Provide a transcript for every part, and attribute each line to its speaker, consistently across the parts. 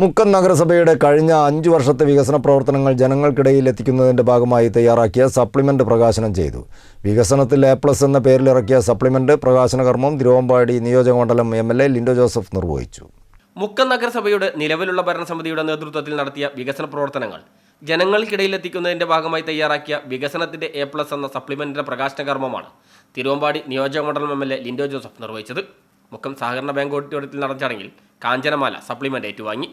Speaker 1: മുക്കം നഗരസഭയുടെ കഴിഞ്ഞ അഞ്ചു വർഷത്തെ വികസന പ്രവർത്തനങ്ങൾ ജനങ്ങൾക്കിടയിൽ എത്തിക്കുന്നതിന്റെ ഭാഗമായി തയ്യാറാക്കിയ സപ്ലിമെന്റ് പ്രകാശനം ചെയ്തു. വികസനത്തിൽ എ പ്ലസ് എന്ന പേരിലിറക്കിയ സപ്ലിമെന്റ് പ്രകാശനകർമ്മം തിരുവമ്പാടി നിയോജകമണ്ഡലം M L A Linto Joseph നിർവഹിച്ചു.
Speaker 2: മുക്കം നഗരസഭയുടെ നിലവിലുള്ള ഭരണസമിതിയുടെ നേതൃത്വത്തിൽ നടത്തിയ വികസന പ്രവർത്തനങ്ങൾ ജനങ്ങൾക്കിടയിൽ എത്തിക്കുന്നതിന്റെ ഭാഗമായി തയ്യാറാക്കിയ വികസനത്തിന്റെ എ പ്ലസ് എന്ന സപ്ലിമെന്റിന്റെ പ്രകാശനകർമ്മമാണ് തിരുവമ്പാടി നിയോജകമണ്ഡലം M L A Linto Joseph നിർവഹിച്ചത്. മുക്കം സഹകരണ ബാങ്ക് ഓഡിറ്റോറിയത്തിൽ നടന്ന ചടങ്ങിൽ കാഞ്ചനമാല സപ്ലിമെന്റ് ഏറ്റുവാങ്ങി.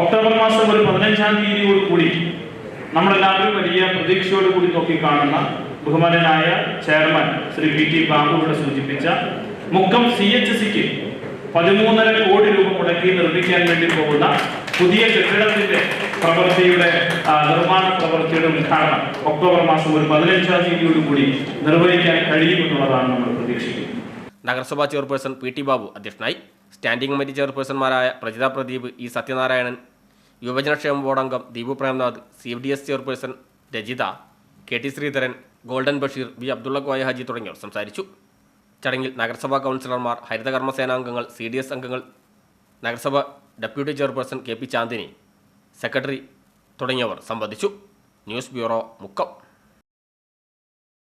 Speaker 3: ഒക്ടോബർ മാസം ഒരു പതിനഞ്ചാം തീയതിയോട് കൂടി നമ്മളെല്ലാവരും വലിയ പ്രതീക്ഷയോട് കൂടി നോക്കിക്കാണുന്ന ബഹുമാനനായ ചെയർമാൻ ശ്രീ പി ടി ബാബുവിടെ സൂചിപ്പിച്ച മുക്കം സി എച്ച് സിക്ക് പതിമൂന്നര കോടി രൂപ മുടക്കി നിർമ്മിക്കാൻ വേണ്ടി പോകുന്ന പുതിയ കെട്ടിടത്തിന്റെ പ്രവൃത്തിയുടെ നിർമ്മാണ പ്രവൃത്തിയുടെ ഉദ്ഘാടനം ഒക്ടോബർ മാസം ഒരു പതിനഞ്ചാം തീയതിയോട് കൂടി നിർവഹിക്കാൻ കഴിയുമെന്നുള്ളതാണ് നമ്മൾ പ്രതീക്ഷിക്കുന്നത്.
Speaker 2: നഗരസഭാ ചെയർപേഴ്സൺ പി ടി ബാബു അധ്യക്ഷനായി. സ്റ്റാൻഡിംഗ് കമ്മിറ്റി ചെയർപേഴ്സൺമാരായ പ്രജിത പ്രദീപ് ഇ സത്യനാരായണൻ യുവജനക്ഷേമ ബോർഡ് അംഗം Deepu Premnath C D S chairperson Rajitha K T Sreedharan golden Basheer V Abdulla Koya Haji തുടങ്ങിയവർ സംസാരിച്ചു. ചടങ്ങിൽ നഗരസഭാ കൗൺസിലർമാർ ഹരിതകർമ്മസേനാംഗങ്ങൾ സി ഡി എസ് അംഗങ്ങൾ നഗരസഭ deputy chairperson K P Chandini secretary തുടങ്ങിയവർ സംബന്ധിച്ചു. News bureau Mukkam.